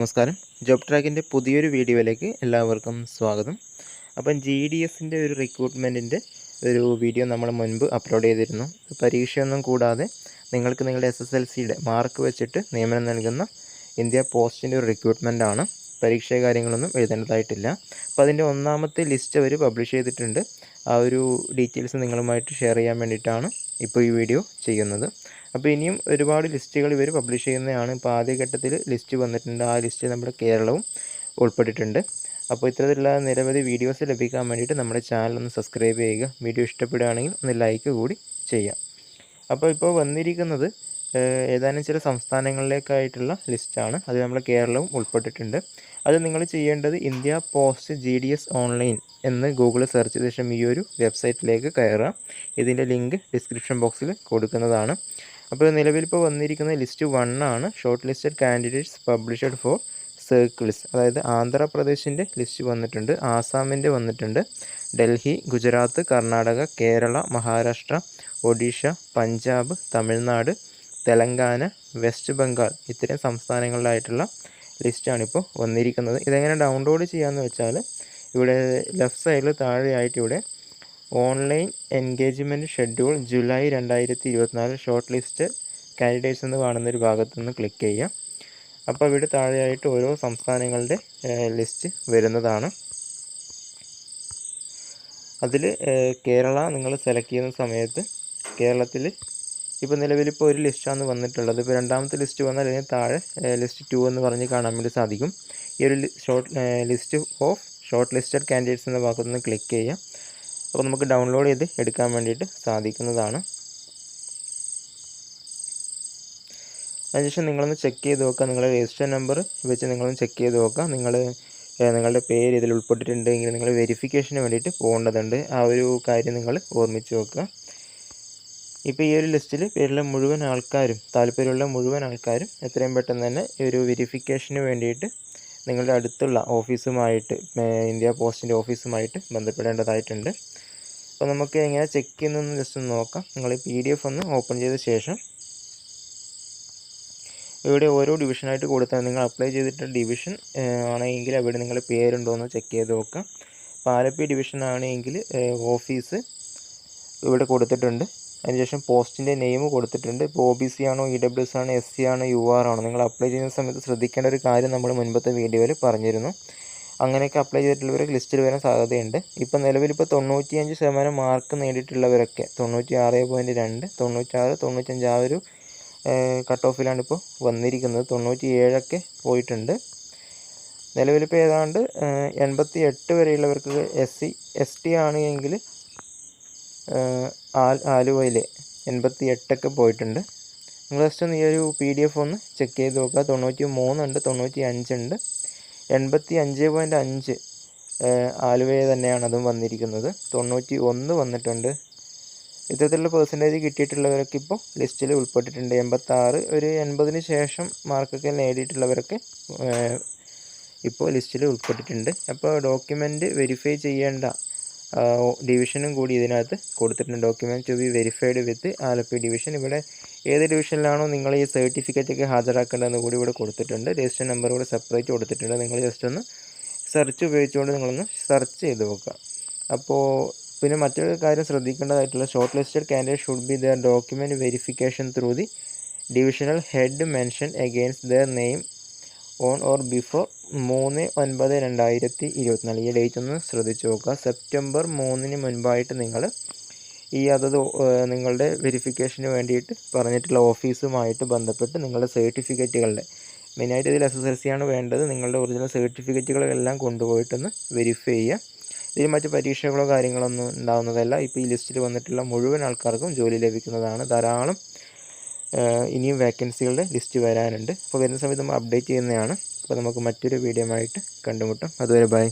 നമസ്കാരം. ജോബ് ട്രാക്കിന്റെ പുതിയൊരു വീഡിയോയിലേക്ക് എല്ലാവർക്കും സ്വാഗതം. അപ്പം ജി ഡി എസിന്റെ ഒരു റിക്രൂട്ട്മെന്റിന്റെ ഒരു വീഡിയോ നമ്മൾ മുൻപ് അപ്ലോഡ് ചെയ്തിരുന്നു. പരീക്ഷയൊന്നും കൂടാതെ നിങ്ങൾക്ക് നിങ്ങളുടെ എസ് എസ് എൽ സിയുടെ മാർക്ക് വെച്ചിട്ട് നിയമനം നൽകുന്ന ഇന്ത്യ പോസ്റ്റിന്റെ ഒരു റിക്രൂട്ട്മെന്റ് ആണ്. പരീക്ഷ കാര്യങ്ങളൊന്നും എഴുതേണ്ടതായിട്ടില്ല. അപ്പോൾ അതിന്റെ ഒന്നാമത്തെ ലിസ്റ്റ് അവർ പബ്ലിഷ് ചെയ്തിട്ടുണ്ട്. ആ ഒരു ഡീറ്റെയിൽസ് നിങ്ങളുമായിട്ട് ഷെയർ ചെയ്യാൻ വേണ്ടിയിട്ടാണ് ഇപ്പോൾ ഈ വീഡിയോ ചെയ്യുന്നത്. അപ്പോൾ ഇനിയും ഒരുപാട് ലിസ്റ്റുകൾ ഇവർ പബ്ലിഷ് ചെയ്യുന്നതാണ്. ഇപ്പോൾ ആദ്യഘട്ടത്തിൽ ലിസ്റ്റ് വന്നിട്ടുണ്ട്. ആ ലിസ്റ്റ് നമ്മുടെ കേരളവും ഉൾപ്പെട്ടിട്ടുണ്ട്. അപ്പോൾ ഇത്തരത്തിലുള്ള നിരവധി വീഡിയോസ് ലഭിക്കാൻ വേണ്ടിയിട്ട് നമ്മുടെ ചാനൽ ഒന്ന് സബ്സ്ക്രൈബ് ചെയ്യുക. വീഡിയോ ഇഷ്ടപ്പെടുകയാണെങ്കിൽ ഒന്ന് ലൈക്ക് കൂടി ചെയ്യാം അപ്പോൾ ഇപ്പോൾ വന്നിരിക്കുന്നത് ഏതാനും ചില സംസ്ഥാനങ്ങളിലേക്കായിട്ടുള്ള ലിസ്റ്റാണ്. അത് നമ്മുടെ കേരളവും ഉൾപ്പെട്ടിട്ടുണ്ട്. അത് നിങ്ങൾ ചെയ്യേണ്ടത് India post G D S online എന്ന് ഗൂഗിളിൽ സെർച്ച് ചെയ്ത ശേഷം ഈ ഒരു വെബ്സൈറ്റിലേക്ക് കയറുക. ഇതിന്റെ ലിങ്ക് ഡിസ്ക്രിപ്ഷൻ ബോക്സിൽ കൊടുക്കുന്നതാണ്. അപ്പോൾ നിലവിൽ ഇപ്പോൾ വന്നിരിക്കുന്ന ലിസ്റ്റ് വൺ ആണ്. Short listed candidates published for circles അതായത് ആന്ധ്രാപ്രദേശിന്റെ ലിസ്റ്റ് വന്നിട്ടുണ്ട് ആസാമിന്റെ വന്നിട്ടുണ്ട് ഡൽഹി ഗുജറാത്ത് കർണാടക കേരള മഹാരാഷ്ട്ര ഒഡീഷ പഞ്ചാബ് തമിഴ്നാട് തെലങ്കാന വെസ്റ്റ് ബംഗാൾ ഇത്തരം സംസ്ഥാനങ്ങളിലായിട്ടുള്ള ലിസ്റ്റാണ് ഇപ്പോൾ വന്നിരിക്കുന്നത്. ഇതെങ്ങനെ ഡൗൺലോഡ് ചെയ്യാമെന്ന് വെച്ചാൽ ഇവിടെ ലെഫ്റ്റ് സൈഡിൽ താഴെയായിട്ട് ഇവിടെ ഓൺലൈൻ എൻഗേജ്മെന്റ് ഷെഡ്യൂൾ ജൂലൈ രണ്ടായിരത്തി ഇരുപത്തിനാല് ഷോർട്ട് ലിസ്റ്റ് കാൻഡിഡേറ്റ്സ് എന്ന് കാണുന്ന ഒരു ഭാഗത്തു നിന്ന് ക്ലിക്ക് ചെയ്യാം അപ്പോൾ ഇവിടെ താഴെയായിട്ട് ഓരോ സംസ്ഥാനങ്ങളുടെ ലിസ്റ്റ് വരുന്നതാണ്. അതിൽ കേരള നിങ്ങൾ സെലക്ട് ചെയ്യുന്ന സമയത്ത് കേരളത്തിൽ ഇപ്പോൾ നിലവിലിപ്പോൾ ഒരു ലിസ്റ്റാണ് വന്നിട്ടുള്ളത്. ഇപ്പോൾ രണ്ടാമത്തെ ലിസ്റ്റ് വന്നാൽ അതിന് താഴെ ലിസ്റ്റ് ടു എന്ന് പറഞ്ഞ് കാണാൻ വേണ്ടി സാധിക്കും. ഈ ഒരു short list of short listed candidates എന്ന ഭാഗത്തുനിന്ന് ക്ലിക്ക് ചെയ്യാം അപ്പോൾ നമുക്ക് ഡൗൺലോഡ് ചെയ്ത് എടുക്കാൻ വേണ്ടിയിട്ട് സാധിക്കുന്നതാണ്. അതിനുശേഷം നിങ്ങളൊന്ന് ചെക്ക് ചെയ്ത് നോക്കുക. നിങ്ങളുടെ രജിസ്റ്റർ നമ്പർ വെച്ച് നിങ്ങളൊന്ന് ചെക്ക് ചെയ്ത് നോക്കുക. നിങ്ങൾ നിങ്ങളുടെ പേര് ഇതിൽ ഉൾപ്പെട്ടിട്ടുണ്ടെങ്കിൽ നിങ്ങൾ വെരിഫിക്കേഷന് വേണ്ടിയിട്ട് പോകേണ്ടതുണ്ട്. ആ ഒരു കാര്യം നിങ്ങൾ ഓർമ്മിച്ച് നോക്കുക. ഇപ്പോൾ ഈ ഒരു ലിസ്റ്റിൽ പേരിലെ മുഴുവൻ ആൾക്കാരും താല്പര്യമുള്ള മുഴുവൻ ആൾക്കാരും എത്രയും പെട്ടെന്ന് തന്നെ ഈ ഒരു വെരിഫിക്കേഷന് വേണ്ടിയിട്ട് നിങ്ങളുടെ അടുത്തുള്ള ഓഫീസുമായിട്ട് ഇന്ത്യ പോസ്റ്റിന്റെ ഓഫീസുമായിട്ട് ബന്ധപ്പെടേണ്ടതായിട്ടുണ്ട്. അപ്പോൾ നമുക്ക് എങ്ങനെ ചെക്ക് ചെയ്യുന്നതെന്ന് ജസ്റ്റ് ഒന്ന് നോക്കാം. നിങ്ങൾ പി ഡി എഫ് ഒന്ന് ഓപ്പൺ ചെയ്ത ശേഷം ഇവിടെ ഓരോ ഡിവിഷനായിട്ട് കൊടുത്താൽ നിങ്ങൾ അപ്ലൈ ചെയ്തിട്ട് ഡിവിഷൻ ആണെങ്കിൽ അവിടെ നിങ്ങളുടെ പേരുണ്ടോ എന്ന് ചെക്ക് ചെയ്ത് നോക്കാം. പാലപ്പി ഡിവിഷൻ ആണെങ്കിൽ ഓഫീസ് ഇവിടെ കൊടുത്തിട്ടുണ്ട്. അതിനുശേഷം പോസ്റ്റിന്റെ നെയിം കൊടുത്തിട്ടുണ്ട്. ഇപ്പോൾ ഒ ബി സി ആണോ ഇ ഡബ്ല്യു എസ് ആണോ എസ് സി ആണോ യു ആർ ആണോ നിങ്ങൾ അപ്ലൈ ചെയ്യുന്ന സമയത്ത് ശ്രദ്ധിക്കേണ്ട ഒരു കാര്യം നമ്മൾ മുൻപത്തെ വീഡിയോയിൽ പറഞ്ഞിരുന്നു. അങ്ങനെയൊക്കെ അപ്ലൈ ചെയ്തിട്ടുള്ളവരൊക്കെ ലിസ്റ്റിൽ വരാൻ സാധ്യതയുണ്ട്. ഇപ്പം നിലവിലിപ്പോൾ തൊണ്ണൂറ്റിയഞ്ച് ശതമാനം മാർക്ക് നേടിയിട്ടുള്ളവരൊക്കെ തൊണ്ണൂറ്റി ആറ് പോയിന്റ് രണ്ട് തൊണ്ണൂറ്റാറ് തൊണ്ണൂറ്റഞ്ച് ആ ഒരു കട്ട് ഓഫിലാണ് ഇപ്പോൾ വന്നിരിക്കുന്നത്. തൊണ്ണൂറ്റി ഏഴൊക്കെ പോയിട്ടുണ്ട് നിലവിലിപ്പോൾ ഏതാണ്ട് എൺപത്തി എട്ട് വരെയുള്ളവർക്ക് എസ് സി എസ് ടി ആണ് എങ്കിൽ ആലുവയിൽ എൺപത്തി എട്ടൊക്കെ പോയിട്ടുണ്ട്. നിങ്ങൾ ജസ്റ്റ് ഒന്ന് ഈ ഒരു പി ഡി എഫ് ഒന്ന് ചെക്ക് ചെയ്ത് നോക്കുക. തൊണ്ണൂറ്റി മൂന്നുണ്ട് തൊണ്ണൂറ്റി അഞ്ചുണ്ട് എൺപത്തി അഞ്ച് പോയിന്റ് അഞ്ച് ആലുവയെ തന്നെയാണ് അതും വന്നിരിക്കുന്നത്. തൊണ്ണൂറ്റി ഒന്ന് വന്നിട്ടുണ്ട്. ഇത്തരത്തിലുള്ള പേഴ്സന്റേജ് കിട്ടിയിട്ടുള്ളവരൊക്കെ ഇപ്പോൾ ലിസ്റ്റിൽ ഉൾപ്പെട്ടിട്ടുണ്ട്. എൺപത്താറ് ഒരു എൺപതിന് ശേഷം മാർക്കൊക്കെ നേടിയിട്ടുള്ളവരൊക്കെ ഇപ്പോൾ ലിസ്റ്റിൽ ഉൾപ്പെട്ടിട്ടുണ്ട്. അപ്പോൾ ഡോക്യുമെന്റ് വെരിഫൈ ചെയ്യേണ്ട ഡിവിഷനും കൂടി ഇതിനകത്ത് കൊടുത്തിട്ടുണ്ട്. Document to be verified with Alleppey division ഇവിടെ ഏത് ഡിവിഷനിലാണോ നിങ്ങൾ ഈ സർട്ടിഫിക്കറ്റ് ഒക്കെ ഹാജരാക്കേണ്ടതെന്ന് കൂടി ഇവിടെ കൊടുത്തിട്ടുണ്ട്. രജിസ്റ്റർ നമ്പർ കൂടെ സെപ്പറേറ്റ് കൊടുത്തിട്ടുണ്ട്. നിങ്ങൾ ജസ്റ്റ് ഒന്ന് സെർച്ച് ഉപയോഗിച്ചുകൊണ്ട് നിങ്ങളൊന്ന് സെർച്ച് ചെയ്ത് നോക്കുക. അപ്പോൾ പിന്നെ മറ്റൊരു കാര്യം ശ്രദ്ധിക്കേണ്ടതായിട്ടുള്ള short listed candidate should be their document verification through the divisional head mention against their name on or before മൂന്ന് ഒൻപത് രണ്ടായിരത്തി ഇരുപത്തിനാല്. ഈ ഡേറ്റ് ഒന്ന് ശ്രദ്ധിച്ച് നോക്കുക. സെപ്റ്റംബർ മൂന്നിന് മുൻപായിട്ട് നിങ്ങൾ ഈ അതത് നിങ്ങളുടെ വെരിഫിക്കേഷന് വേണ്ടിയിട്ട് പറഞ്ഞിട്ടുള്ള ഓഫീസുമായിട്ട് ബന്ധപ്പെട്ട് നിങ്ങളുടെ സർട്ടിഫിക്കറ്റുകളുടെ മെയിനായിട്ട് ഇതിൽ എസ് എസ് എൽ സി ആണ് വേണ്ടത്. നിങ്ങളുടെ ഒറിജിനൽ സർട്ടിഫിക്കറ്റുകളെല്ലാം കൊണ്ടുപോയിട്ടൊന്ന് വെരിഫൈ ചെയ്യുക. ഇതിൽ മറ്റ് പരീക്ഷകളോ കാര്യങ്ങളൊന്നും ഉണ്ടാകുന്നതല്ല ഇപ്പോൾ ഈ ലിസ്റ്റിൽ വന്നിട്ടുള്ള മുഴുവൻ ആൾക്കാർക്കും ജോലി ലഭിക്കുന്നതാണ്. ധാരാളം ഇനിയും വേക്കൻസികളുടെ ലിസ്റ്റ് വരാനുണ്ട്. അപ്പോൾ വരുന്ന സമയത്ത് നമ്മൾ അപ്ഡേറ്റ് ചെയ്യുന്നതാണ്. അപ്പോൾ നമുക്ക് മറ്റൊരു വീഡിയോ ആയിട്ട് കണ്ടുമുട്ടാം. അതുവരെ ബൈ